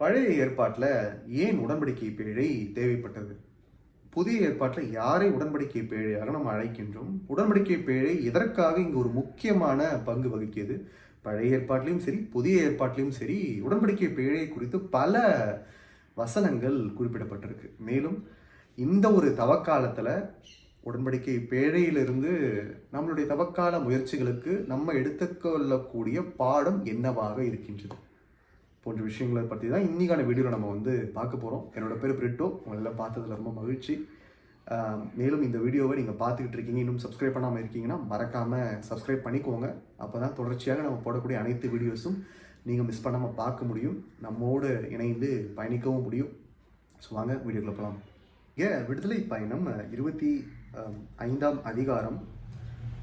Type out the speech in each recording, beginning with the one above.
பழைய ஏற்பாட்டில் ஏன் உடன்படிக்கை பேழை தேவைப்பட்டது? புதிய ஏற்பாட்டில் யாரை உடன்படிக்கை பேழையாக நம்ம அழைக்கின்றோம்? உடன்படிக்கை பேழை எதற்காக இங்கு ஒரு முக்கியமான பங்கு வகிக்கிறது? பழைய ஏற்பாட்டிலையும் சரி புதிய ஏற்பாட்டிலையும் சரி உடன்படிக்கை பேழை குறித்து பல வசனங்கள் குறிப்பிடப்பட்டிருக்கு. மேலும் இந்த ஒரு தவக்காலத்தில் உடன்படிக்கை பேழையிலிருந்து நம்மளுடைய தவக்கால முயற்சிகளுக்கு நம்ம எடுத்துக்கொள்ளக்கூடிய பாடம் என்னவாக இருக்கின்றது? போன்ற விஷயங்களை பற்றி தான் இன்னைக்கான வீடியோவில் நம்ம வந்து பார்க்க போகிறோம் என்னோடய பேர் பிரிட்டோ. உங்களெல்லாம் பார்த்ததுல ரொம்ப மகிழ்ச்சி. மேலும் இந்த வீடியோவை நீங்கள் பார்த்துக்கிட்டு இருக்கீங்க இன்னும் சப்ஸ்கிரைப் பண்ணாமல் இருக்கீங்கன்னா மறக்காமல் சப்ஸ்கிரைப் பண்ணிக்கோங்க. அப்போ தான் தொடர்ச்சியாக நம்ம போடக்கூடிய அனைத்து வீடியோஸும் நீங்கள் மிஸ் பண்ணாமல் பார்க்க முடியும். நம்மோடு இணைந்து பயணிக்கவும் முடியும். ஸோ வாங்க வீடியோக்குள்ள போகலாம் ஏன் விடுதலை பயணம் இருபத்தி ஐந்தாம் அதிகாரம்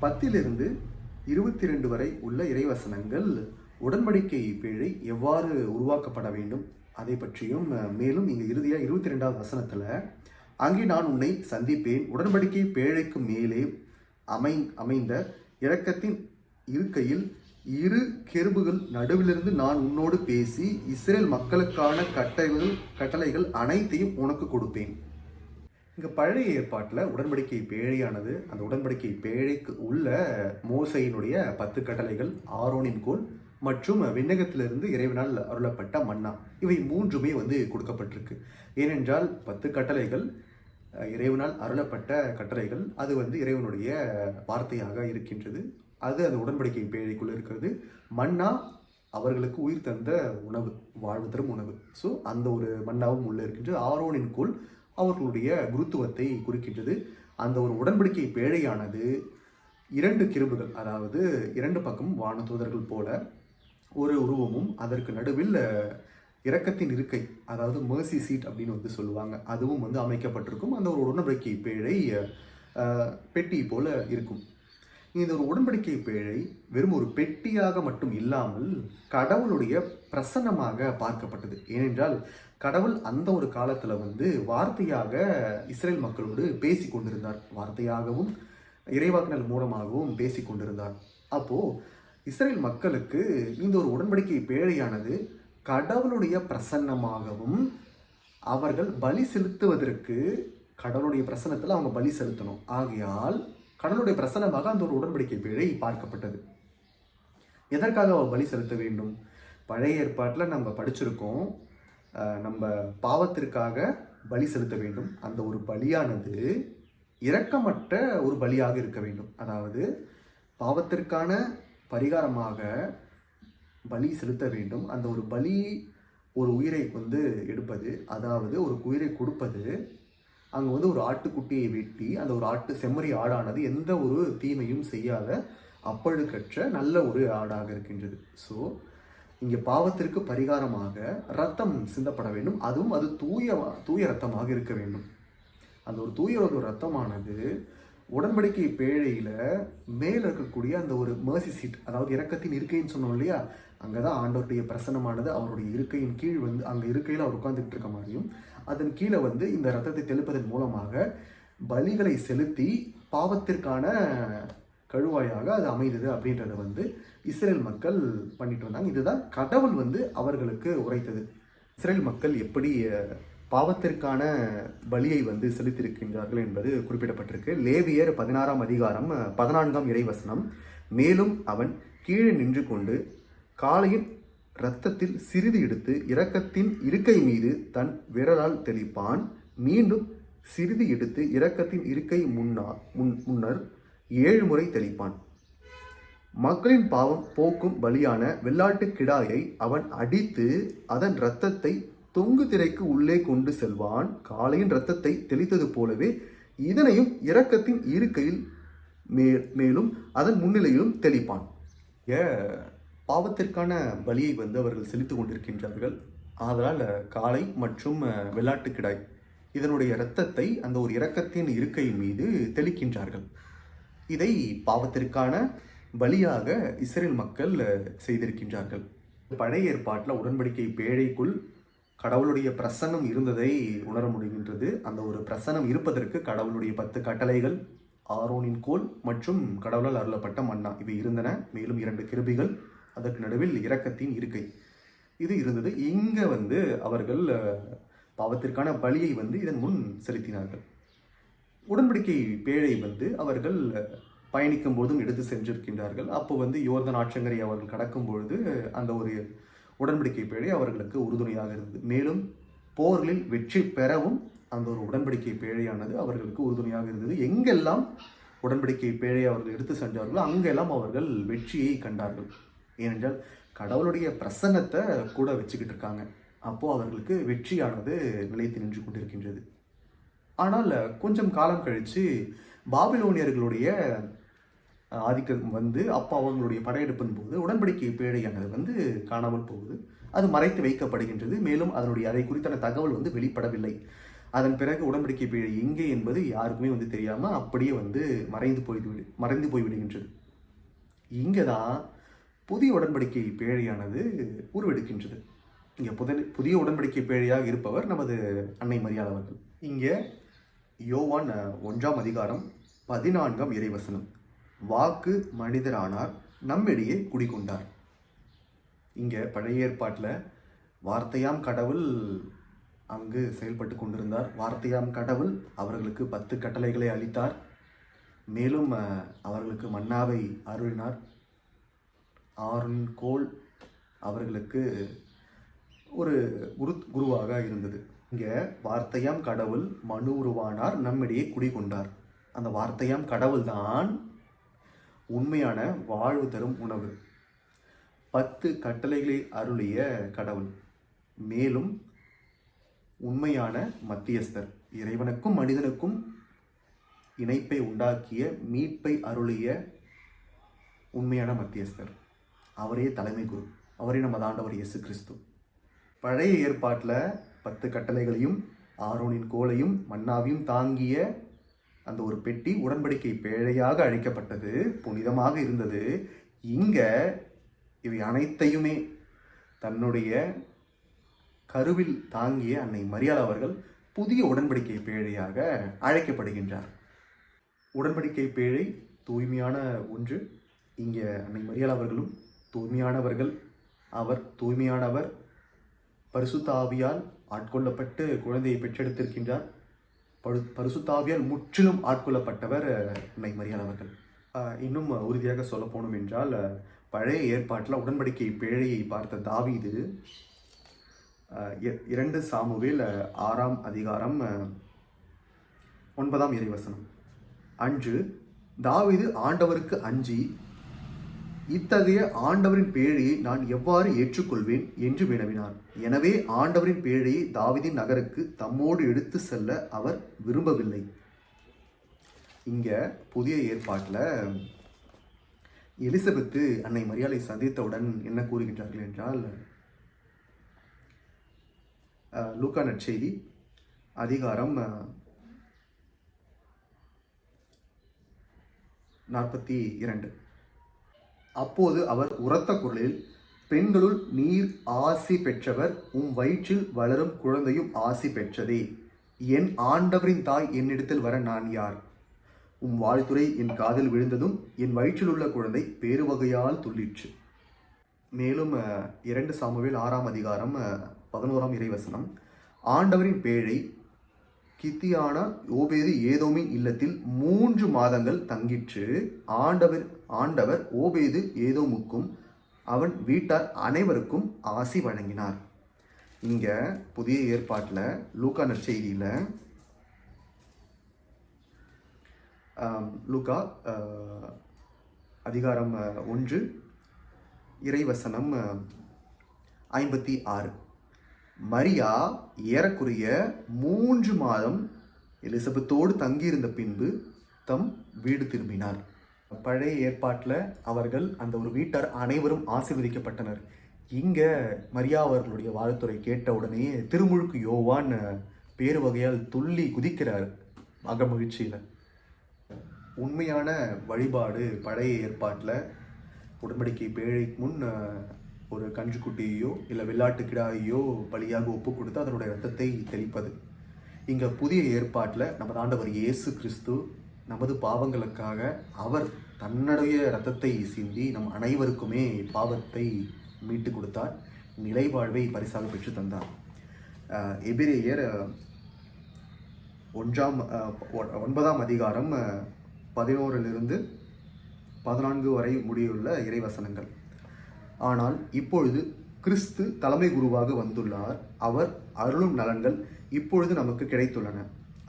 பத்திலிருந்து இருபத்தி ரெண்டு வரை உள்ள இறைவசனங்கள் உடன்படிக்கை பேழை எவ்வாறு உருவாக்கப்பட வேண்டும்? அதை பற்றியும் மேலும் இங்கே இறுதியாக இருபத்தி ரெண்டாவது வசனத்தில் அங்கே நான் உன்னை சந்திப்பேன். உடன்படிக்கை பேழைக்கு மேலே அமை அமைந்த இறக்கத்தின் இருக்கையில் இரு கெருபுகள் நடுவிலிருந்து நான் உன்னோடு பேசி இஸ்ரேல் மக்களுக்கான கட்டளைகள் கட்டளைகள் அனைத்தையும் உனக்கு கொடுப்பேன். இங்கே பழைய ஏற்பாட்டில் உடன்படிக்கை பேழையானது அந்த உடன்படிக்கை பேழைக்கு உள்ள மோசையினுடைய பத்து கட்டளைகள் ஆரோனின் கோல் மற்றும் விண்ணகத்திலிருந்து இறைவனால் அருளப்பட்ட மன்னா. இவை மூன்றுமே வந்து கொடுக்கப்பட்டிருக்கு. ஏனென்றால் பத்து கட்டளைகள் இறைவனால் அருளப்பட்ட கட்டளைகள் அது வந்து இறைவனுடைய வார்த்தையாக இருக்கின்றது. அது அந்த உடன்படிக்கை பேழைக்குள்ளே இருக்கிறது. மன்னா அவர்களுக்கு உயிர் தந்த உணவு வாழ்வு தரும் உணவு. ஸோ அந்த ஒரு மன்னாவும் உள்ளே இருக்கின்றது. ஆரோனின் கோல் அவர்களுடைய குருத்துவத்தை குறிக்கின்றது. அந்த ஒரு உடன்படிக்கை பேழையானது இரண்டு கிருபுகள் அதாவது இரண்டு பக்கமும் வானதூதர்கள் போல ஒரு உருவமும் அதற்கு நடுவில் இறக்கத்தின் இருக்கை அதாவது mercy சீட் அப்படின்னு வந்து சொல்லுவாங்க. அதுவும் வந்து அமைக்கப்பட்டிருக்கும். அந்த ஒரு உடன்படிக்கை பேழை பெட்டி போல இருக்கும். இந்த ஒரு உடன்படிக்கை பேழை வெறும் ஒரு பெட்டியாக மட்டும் இல்லாமல் கடவுளுடைய பிரசன்னமாக பார்க்கப்பட்டது. ஏனென்றால் கடவுள் அந்த ஒரு காலத்தில் வந்து வார்த்தையாக இஸ்ரேல் மக்களோடு பேசி கொண்டிருந்தார் வார்த்தையாகவும் இறைவாக்கினல் மூலமாகவும் பேசி கொண்டிருந்தார் அப்போது இஸ்ரேல் மக்களுக்கு இந்த ஒரு உடன்படிக்கை பேழையானது கடவுளுடைய பிரசன்னமாகவும் அவர்கள் பலி செலுத்துவதற்கு கடவுளுடைய பிரசன்னத்தில் அவங்க பலி செலுத்தணும். ஆகையால் கடவுளுடைய பிரசன்னமாக அந்த ஒரு உடன்படிக்கை பேழை பார்க்கப்பட்டது. எதற்காக அவர் பலி செலுத்த வேண்டும்? பழைய ஏற்பாட்டில் நம்ம படிச்சிருக்கோம் நம்ம பாவத்திற்காக பலி செலுத்த வேண்டும். அந்த ஒரு பலியானது இரக்கமற்ற ஒரு பலியாக இருக்க வேண்டும். அதாவது பாவத்திற்கான பரிகாரமாக பலி செலுத்த வேண்டும். அந்த ஒரு பலி ஒரு உயிரை வந்து எடுப்பது அதாவது ஒரு உயிரை கொடுப்பது அங்கே வந்து ஒரு ஆட்டுக்குட்டியை வெட்டி அந்த ஒரு ஆட்டு செம்மறி ஆடானது எந்த ஒரு தீமையும் செய்யாத அப்பழுக்கற்ற நல்ல ஒரு ஆடாக இருக்கின்றது. ஸோ இங்கே பாவத்திற்கு பரிகாரமாக ரத்தம் சிந்தப்பட வேண்டும். அதுவும் அது தூய தூய ரத்தமாக இருக்க வேண்டும். அந்த ஒரு தூய ஒரு ரத்தமானது உடன்படிக்கை பேழையில் மேலே இருக்கக்கூடிய அந்த ஒரு மேர்சி சீட் அதாவது இறக்கத்தின் இருக்கைன்னு சொன்னோம் இல்லையா? அங்கே தான் ஆண்டவருடைய பிரசன்னமானது அவருடைய இருக்கையின் கீழ் வந்து அங்கே இருக்கையில் அவர் உட்கார்ந்துட்டு இருக்க மாதிரியும் அதன் கீழே வந்து இந்த ரத்தத்தை தெளிப்பதன் மூலமாக பலிகளை செலுத்தி பாவத்திற்கான கழுவாயாக அது அமைந்தது அப்படின்றத வந்து இஸ்ரேல் மக்கள் பண்ணிட்டு வந்தாங்க. இதுதான் கடவுள் வந்து அவர்களுக்கு உரைத்தது. இஸ்ரேல் மக்கள் எப்படி பாவத்திற்கான பலியை வந்து செலுத்தியிருக்கின்றார்கள் என்பது குறிப்பிடப்பட்டிருக்கு. லேவியர் பதினாறாம் அதிகாரம் பதினான்காம் இறைவசனம். மேலும் அவன் கீழே நின்று கொண்டு காளையின் இரத்தத்தில் சிறிது எடுத்து இரக்கத்தின் இருக்கை மீது தன் விரலால் தெளிப்பான். மீண்டும் சிறிது எடுத்து இரக்கத்தின் இருக்கை முன்னா முன் முன்னர் ஏழு முறை தெளிப்பான். மக்களின் பாவம் போக்கும் பலியான வெள்ளாட்டுக் கிடாயை அவன் அடித்து அதன் இரத்தத்தை தொங்கு திரைக்கு உள்ளே கொண்டு செல்வான். காளையின் இரத்தத்தை தெளித்தது போலவே இதனையும் இரக்கத்தின் இருக்கையில் மே மேலும் அதன் முன்னிலையிலும் தெளிப்பான். ஏ பாவத்திற்கான பலியை வந்து அவர்கள் செலுத்தி கொண்டிருக்கின்றார்கள். ஆதலால் காளை மற்றும் அஹ், கிடாய் இதனுடைய இரத்தத்தை அந்த ஒரு இரக்கத்தின் இருக்கையின் மீது தெளிக்கின்றார்கள். இதை பாவத்திற்கான பலியாக இஸ்ரேல் மக்கள் செய்திருக்கின்றார்கள். பழைய ஏற்பாட்டில் உடன்படிக்கை பேழைக்குள் கடவுளுடைய பிரசன்னம் இருந்ததை உணர முடிகின்றது. அந்த ஒரு பிரசன்னம் இருப்பதற்கு கடவுளுடைய பத்து கட்டளைகள் ஆரோனின் கோல் மற்றும் கடவுளால் அருளப்பட்ட மன்னா. இவை இருந்தன. மேலும் இரண்டு கிருபிகள் அதற்கு நடுவில் இரக்கத்தின் இருக்கை. இது இருந்தது. இங்கே வந்து அவர்கள் பாவத்திற்கான பலியை வந்து இதன் முன் செலுத்தினார்கள். உடன்படிக்கை பேழை வந்து அவர்கள் பயணிக்கும் போதும் எடுத்து சென்றிருக்கின்றார்கள். அப்போ வந்து யோர்தன் ஆற்றங்கரை அவர்கள் கடக்கும் பொழுது அந்த ஒரு உடன்படிக்கை பேழை அவர்களுக்கு உறுதுணையாக இருந்தது. மேலும் போர்களில் வெற்றி பெறவும் அந்த ஒரு உடன்படிக்கை பேழையானது அவர்களுக்கு உறுதுணையாக இருந்தது. எங்கெல்லாம் உடன்படிக்கை பேழை அவர்கள் எடுத்து சென்றார்களோ அங்கெல்லாம் அவர்கள் வெற்றியை கண்டார்கள். ஏனென்றால் கடவுளுடைய பிரசன்னத்தை கூட வச்சுக்கிட்டு இருக்காங்க. அப்போது அவர்களுக்கு வெற்றியானது நிலைத்து நின்று கொண்டிருக்கின்றது. ஆனால் கொஞ்சம் காலம் கழித்து பாபிலோனியர்களுடைய ஆதிக்கம் வந்து அப்போ அவங்களுடைய படையெடுப்பின் போது உடன்படிக்கை பேழையானது வந்து காணாமல் போகுது. அது மறைத்து வைக்கப்படுகின்றது. மேலும் அதனுடைய அதை குறித்தான தகவல் வந்து வெளிப்படவில்லை. அதன் பிறகு உடன்படிக்கை பேழை எங்கே என்பது யாருக்குமே வந்து தெரியாமல் அப்படியே வந்து மறைந்து போய் மறைந்து போய் விடுகின்றது. இங்கே தான் புதிய உடன்படிக்கை பேழையானது உருவெடுக்கின்றது. இங்கே புத புதிய உடன்படிக்கை பேழையாக இருப்பவர் நமது அன்னை மரியாதை அவர்கள். இங்கே யோவான் ஒன்றாம் அதிகாரம் பதினான்காம் இறைவசனம். வாக்கு மனிதரானார் நம்மிடையே குடிகொண்டார். இங்கே பழைய ஏற்பாட்டில் வார்த்தையாம் கடவுள் அங்கு செயல்பட்டு கொண்டிருந்தார். வார்த்தையாம் கடவுள் அவர்களுக்கு பத்து கட்டளைகளை அளித்தார். மேலும் அவர்களுக்கு மன்னாவை அருளினார். ஆறுன் கோல் அவர்களுக்கு ஒரு குரு குருவாக இருந்தது. இங்கே வார்த்தையாம் கடவுள் மனு உருவானார் நம்மிடையே குடிகொண்டார். அந்த வார்த்தையாம் கடவுள் தான் உண்மையான வாழ்வு தரும் உணவு. பத்து கட்டளைகளை அருளிய கடவுள். மேலும் உண்மையான மத்தியஸ்தர். இறைவனுக்கும் மனிதனுக்கும் இணைப்பை உண்டாக்கிய மீட்பை அருளிய உண்மையான மத்தியஸ்தர். அவரே தலைமை குரு. அவரே நம்ம ஆண்டவர் இயேசு கிறிஸ்து. பழைய ஏற்பாட்டில் பத்து கட்டளைகளையும் ஆரோனின் கோலையும் மன்னாவையும் தாங்கிய அந்த ஒரு பெட்டி உடன்படிக்கை பேழையாக அழைக்கப்பட்டது புனிதமாக இருந்தது. இங்கே இவை அனைத்தையுமே தன்னுடைய கருவில் தாங்கிய அன்னை மரியாதை அவர்கள் புதிய உடன்படிக்கை பேழையாக அழைக்கப்படுகின்றார். உடன்படிக்கை பேழை தூய்மையான ஒன்று. இங்கே அன்னை மரியாதை அவர்களும் தூய்மையானவர்கள். அவர் தூய்மையானவர். பரிசுத்தாவியால் ஆட்கொள்ளப்பட்டு குழந்தையை பெற்றெடுத்திருக்கின்றார். பரு பரிசுத்தாவியால் முற்றிலும் ஆட்கொள்ளப்பட்டவர் அன்னை மரியாதை அவர்கள். இன்னும் உறுதியாக சொல்ல போனோம் என்றால் பழைய ஏற்பாட்டில் உடன்படிக்கை பேழையை பார்த்த தாவீது இரண்டு சாமுவேல் ஆறாம் அதிகாரம் ஒன்பதாம் இறைவசனம். அன்று தாவீது ஆண்டவருக்கு அஞ்சி இத்தகைய ஆண்டவரின் பேழையை நான் எவ்வாறு ஏற்றுக்கொள்வேன் என்று வினவினான். எனவே ஆண்டவரின் பேழையை தாவிதின் நகருக்கு தம்மோடு எடுத்து செல்ல அவர் விரும்பவில்லை. இங்க புதிய ஏற்பாட்டில் எலிசபெத்து அன்னை மரியாதை சந்தித்தவுடன் என்ன கூறுகின்றார்கள் என்றால் அஹ், லூக்கா நற்செய்தி அதிகாரம் நாற்பத்தி இரண்டு. அப்போது அவர் உரத்த குரலில் பெண்களுள் நீர் ஆசி பெற்றவர் உம் வயிற்றில் வளரும் குழந்தையும் ஆசி பெற்றதே. என் ஆண்டவரின் தாய் என்னிடத்தில் வர நான் யார்? உம் வாழ்த்துரை என் காதில் விழுந்ததும் என் வயிற்றில் உள்ள குழந்தை பேருவகையால் துள்ளிற்று. மேலும் இரண்டு சாமுவேல் ஆறாம் அதிகாரம் பதினோராம் இறைவசனம். ஆண்டவரின் பேழை கித்தியான ஓபேது ஏதோமின் இல்லத்தில் மூன்று மாதங்கள் தங்கிற்று. ஆண்டவர் ஆண்டவர் ஓபேது ஏதோமுக்கும் அவன் வீட்டார் அனைவருக்கும் ஆசி வழங்கினார். இங்கே புதிய ஏற்பாட்டில் லூக்கா நற்செய்தியில் லூக்கா அதிகாரம் ஒன்று இறைவசனம் ஐம்பத்தி ஆறு. மரியா ஏறக்குறைய மூன்று மாதம் எலிசபெத்தோடு தங்கியிருந்த பின்பு தம் வீடு திரும்பினார். பழைய ஏற்பாட்டில் அவர்கள் அந்த ஒரு வீட்டார் அனைவரும் ஆசீர்வதிக்கப்பட்டனர். இங்கே மரியா அவர்களுடைய வாழ்த்துறை கேட்ட உடனே திருமுழுக்கு யோவான் பேரு வகையால் துள்ளி குதிக்கிறார் மகிழ்ச்சியில். உண்மையான வழிபாடு பழைய ஏற்பாட்டில் உடன்படிக்கை பேழைக்கு முன் ஒரு கன்றுக்குட்டியையோ இல்லை வெள்ளாட்டு கிடாயையோ பலியாக ஒப்பு கொடுத்து அதனுடைய ரத்தத்தை தெளிப்பது. இங்கே புதிய ஏற்பாட்டில் நம்ம ஆண்டவர் இயேசு கிறிஸ்து நமது பாவங்களுக்காக அவர் தன்னுடைய ரத்தத்தை சிந்தி நம் அனைவருக்குமே பாவத்தை மீட்டு கொடுத்தார். நிலைவாழ்வை பரிசாக பெற்று தந்தார். எபிரேயர் ஒன்றாம் ஒன்பதாம் அதிகாரம் பதினோரிலிருந்து பதினான்கு வரை முடியுள்ள இறைவசனங்கள். ஆனால் இப்பொழுது கிறிஸ்து தலைமை குருவாக வந்துள்ளார். அவர் அருளும் நலன்கள் இப்பொழுது நமக்கு கிடைத்துள்ளன.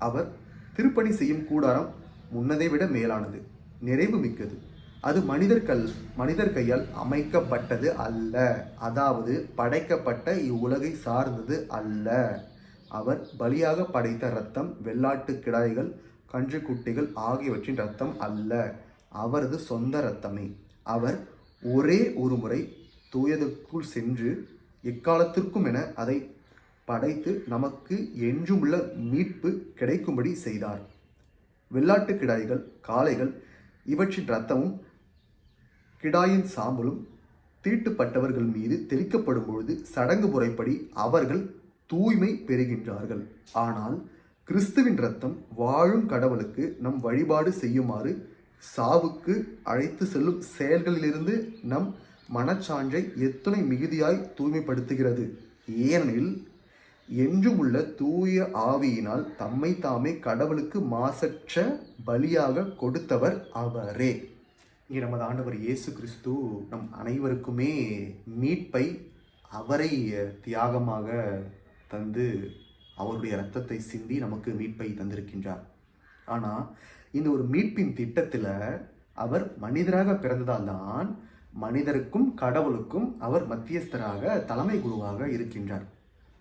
அவர் திருப்பணி செய்யும் கூடாரம் முன்னதை விட மேலானது நிறைவு மிக்கது. அது மனிதர்கள் மனிதர் கையால் அமைக்கப்பட்டது அல்ல. அதாவது படைக்கப்பட்ட இவ்வுலகை சார்ந்தது அல்ல. அவர் பலியாக படைத்த ரத்தம் வெள்ளாட்டு கிடாய்கள் கன்றுக்குட்டிகள் ஆகியவற்றின் ரத்தம் அல்ல. அவரது சொந்த ரத்தமே அவர் ஒரே ஒரு முறை தூயதற்குள் சென்று எக்காலத்திற்கும் என அதை படைத்து நமக்கு என்றுமுள்ள மீட்பு கிடைக்கும்படி செய்தார். வெள்ளாட்டு கிடாய்கள் காளைகள் இவற்றின் இரத்தமும் கிடாயின் சாம்பலும் தீட்டுப்பட்டவர்கள் மீது தெளிக்கப்படும் பொழுது சடங்கு முறைப்படி அவர்கள் தூய்மை பெறுகின்றார்கள். ஆனால் கிறிஸ்துவின் ரத்தம் வாழும் கடவுளுக்கு நம் வழிபாடு செய்யுமாறு சாவுக்கு அழைத்து செல்லும் செயல்களிலிருந்து நம் மனச்சான்றை எத்தனை மிகுதியாய் தூய்மைப்படுத்துகிறது? ஏனெனில் என்றும் உள்ள தூய ஆவியினால் தம்மை தாமே கடவுளுக்கு மாசற்ற பலியாக கொடுத்தவர் அவரே. இங்கே நமது ஆண்டவர் இயேசு கிறிஸ்து நம் அனைவருக்குமே மீட்பை அவரை தியாகமாக தந்து அவருடைய ரத்தத்தை சிந்தி நமக்கு மீட்பை தந்திருக்கின்றார். ஆனால் இந்த ஒரு மீட்பின் திட்டத்தில் அவர் மனிதராக பிறந்ததால் தான் மனிதருக்கும் கடவுளுக்கும் அவர் மத்தியஸ்தராக தலைமை குருவாக இருக்கின்றார்.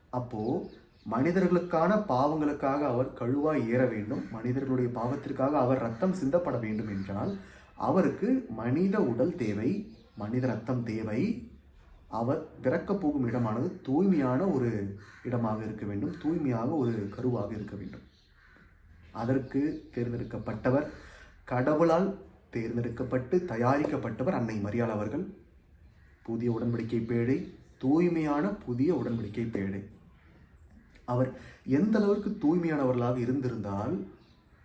அப்போ மனிதர்களுக்கான பாவங்களுக்காக அவர் கழுவாய் ஏற வேண்டும். மனிதர்களுடைய பாவத்திற்காக அவர் ரத்தம் சிந்தப்பட வேண்டும் என்றால் அவருக்கு மனித உடல் தேவை மனித ரத்தம் தேவை. அவர் பிறக்கப் போகும் இடமானது தூய்மையான ஒரு இடமாக இருக்க வேண்டும் தூய்மையாக ஒரு கருவாக இருக்க வேண்டும். அதற்கு தேர்ந்தெடுக்கப்பட்டவர் கடவுளால் தேர்ந்தெடுக்கப்பட்டு தயாரிக்கப்பட்டவர் அன்னை மரியாள் அவர்கள். புதிய உடன்படிக்கை பேழை தூய்மையான புதிய உடன்படிக்கை பேழை. அவர் எந்த அளவிற்கு தூய்மையானவர்களாக இருந்திருந்தால்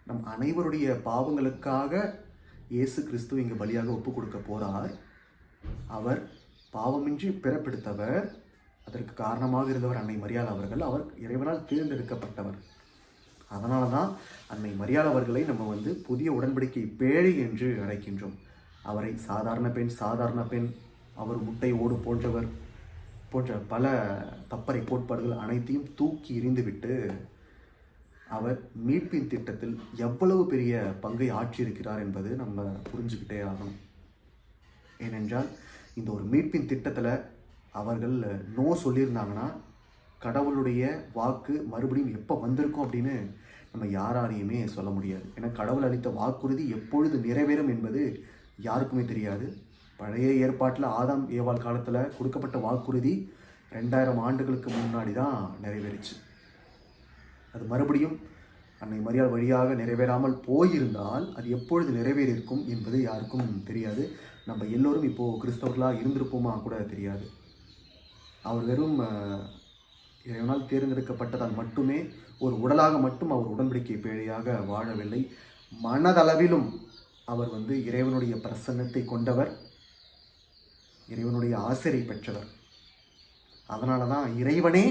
நம் அனைவருடைய பாவங்களுக்காக இயேசு கிறிஸ்து இங்கே பலியாக ஒப்பு கொடுக்க போகிறார் அவர் பாவமின்றி பிறப்பெடுத்தவர் அதற்கு காரணமாக இருந்தவர் அன்னை மரியாள் அவர்கள். அவர் இறைவனால் தேர்ந்தெடுக்கப்பட்டவர். அதனால தான் அன்னை மரியாள் அவர்களை நம்ம வந்து புதிய உடன்படிக்கை பேழை என்று அழைக்கின்றோம். அவரை சாதாரண பெண் சாதாரண பெண் அவர் முட்டை ஓடு போன்றவர் போன்ற பல தப்பறை கோட்பாடுகள் அனைத்தையும் தூக்கி எறிந்துவிட்டு அவர் மீட்பின் திட்டத்தில் எவ்வளவு பெரிய பங்கை ஆற்றியிருக்கிறார் என்பது நம்ம புரிஞ்சுக்கிட்டே ஆகணும். ஏனென்றால் இந்த ஒரு மீட்பின் திட்டத்தில் அவர்கள் நோ சொல்லியிருந்தாங்கன்னா கடவுளுடைய வாக்கு மறுபடியும் எப்போ வந்திருக்கும் அப்படின்னு நம்ம யாராலையுமே சொல்ல முடியாது. ஏன்னா கடவுள் அளித்த வாக்குறுதி எப்பொழுது நிறைவேறும் என்பது யாருக்குமே தெரியாது. பழைய ஏற்பாட்டில் ஆதாம் ஏவாள் காலத்தில் கொடுக்கப்பட்ட வாக்குறுதி ரெண்டாயிரம் ஆண்டுகளுக்கு முன்னாடி தான் நிறைவேறிச்சு. அது மறுபடியும் அன்னை மரியாள் வழியாக நிறைவேறாமல் போயிருந்தால் அது எப்பொழுது நிறைவேறியிருக்கும் என்பது யாருக்கும் தெரியாது. நம்ம எல்லோரும் இப்போது கிறிஸ்தவர்களாக இருந்திருப்போமா கூட தெரியாது. அவர் வெறும் இறைவனால் தேர்ந்தெடுக்கப்பட்டதால் மட்டுமே ஒரு உடலாக மட்டும் அவர் உடன்படிக்கை பேழையாக வாழவில்லை. மனதளவிலும் அவர் வந்து இறைவனுடைய பிரசன்னத்தை கொண்டவர். இறைவனுடைய ஆசிரியை பெற்றவர். அதனால தான் இறைவனே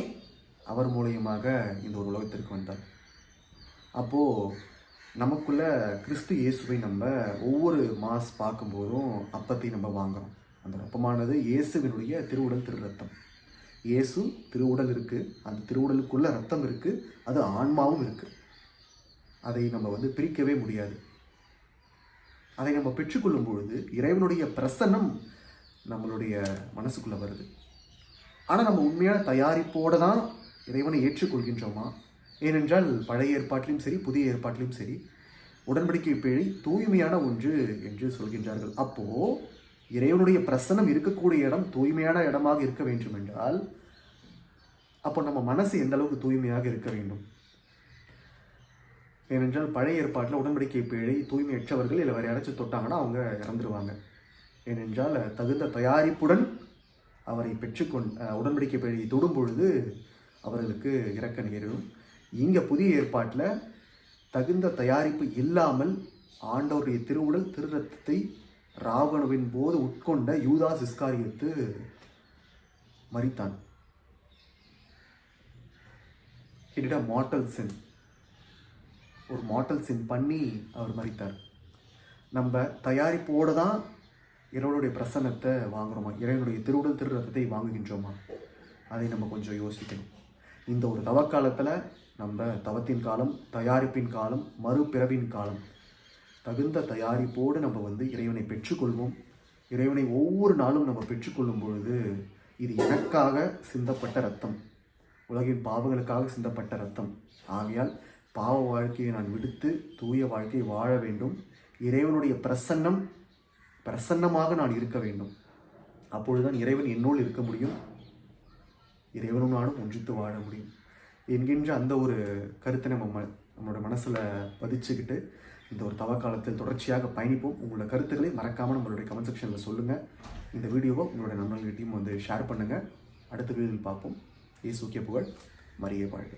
அவர் மூலியமாக இந்த ஒரு உலகத்திற்கு வந்தார். அப்போது நமக்குள்ள கிறிஸ்து இயேசுவை நம்ம ஒவ்வொரு மாஸ் பார்க்கும்போதும் அப்பத்தை நம்ம வாங்குறோம். அந்த அப்பமானது இயேசுவினுடைய திருவுடல் திரு ரத்தம் இயேசு திருவுடல் இருக்குது அந்த திருவுடலுக்குள்ள ரத்தம் இருக்குது அது ஆன்மாவும் இருக்குது அதை நம்ம வந்து பிரிக்கவே முடியாது. அதை நம்ம பெற்றுக்கொள்ளும் பொழுது இறைவனுடைய பிரசன்னம் நம்மளுடைய மனசுக்குள்ளே வருது. ஆனால் நம்ம உண்மையான தயாரிப்போடு தான் இறைவனை ஏற்றுக்கொள்கின்றோமா? ஏனென்றால் பழைய ஏற்பாட்டிலும் சரி புதிய ஏற்பாட்டிலும் சரி உடன்படிக்கை பிழை தூய்மையான ஒன்று என்று சொல்கின்றார்கள். அப்போ இறைவனுடைய பிரசனம் இருக்கக்கூடிய இடம் தூய்மையான இடமாக இருக்க வேண்டும் என்றால் அப்போ நம்ம மனசு எந்த அளவுக்கு தூய்மையாக இருக்க வேண்டும்? ஏனென்றால் பழைய ஏற்பாட்டில் உடன்படிக்கை பிழை தூய்மையற்றவர்கள் இல்லை வேறு யாராச்சும் தொட்டாங்கன்னா அவங்க இறந்துருவாங்க. ஏனென்றால் தகுந்த தயாரிப்புடன் அவரை பெற்றுக்கொண் உடன்படிக்கை பேழையை தொடும் பொழுது அவர்களுக்கு இறக்க நேரிடும். இங்கே புதிய ஏற்பாட்டில் தகுந்த தயாரிப்பு இல்லாமல் ஆண்டவருடைய திருவுடல் திருரத்தத்தை ராவணவின் போது உட்கொண்ட யூதாஸ் இஸ்காரியத்து மறித்தான். கிட்ட மாட்டல் a ஒரு மாட்டல் சின் பண்ணி அவர் மறித்தார். நம்ம தயாரிப்போடு தான் இறைவனுடைய பிரசன்னத்தை வாங்குகிறோமா இறைவனுடைய திருவுடல் திரு ரத்தத்தை வாங்குகின்றோமா? அதை நம்ம கொஞ்சம் யோசிக்கணும். இந்த ஒரு தவக்காலத்தில் நம்ம தவத்தின் காலம் தயாரிப்பின் காலம் மறுபிறவின் காலம் தகுந்த தயாரிப்போடு நம்ம வந்து இறைவனை பெற்றுக்கொள்வோம். இறைவனை ஒவ்வொரு நாளும் நம்ம பெற்றுக்கொள்ளும் பொழுது இது எனக்காக சிந்தப்பட்ட ரத்தம். உலகின் பாவங்களுக்காக சிந்தப்பட்ட ரத்தம். ஆகையால் பாவ வாழ்க்கையை நான் விடுத்து தூய வாழ்க்கையை வாழ வேண்டும். இறைவனுடைய பிரசன்னம் பிரசன்னமாக நான் இருக்க வேண்டும். அப்பொழுதுதான் இறைவன் என்னோடு இருக்க முடியும். இறைவனும் நானும் ஒன்றித்து வாழ முடியும். என்கின்ற அந்த ஒரு கருத்தை நம்ம ம நம்மளோட மனசில் பதிச்சுக்கிட்டு இந்த ஒரு தவக்காலத்தில் தொடர்ச்சியாக பயணிப்போம். உங்களோட கருத்துக்களை மறக்காமல் நம்மளுடைய கமெண்ட் செக்ஷனில் சொல்லுங்கள் இந்த வீடியோவை உங்களோட நண்பர்கள்கிட்டையும் வந்து ஷேர் பண்ணுங்கள் அடுத்த வீடியோவில் பார்ப்போம். இயேசுக்கிய புகழ் மரியே வாழ்க.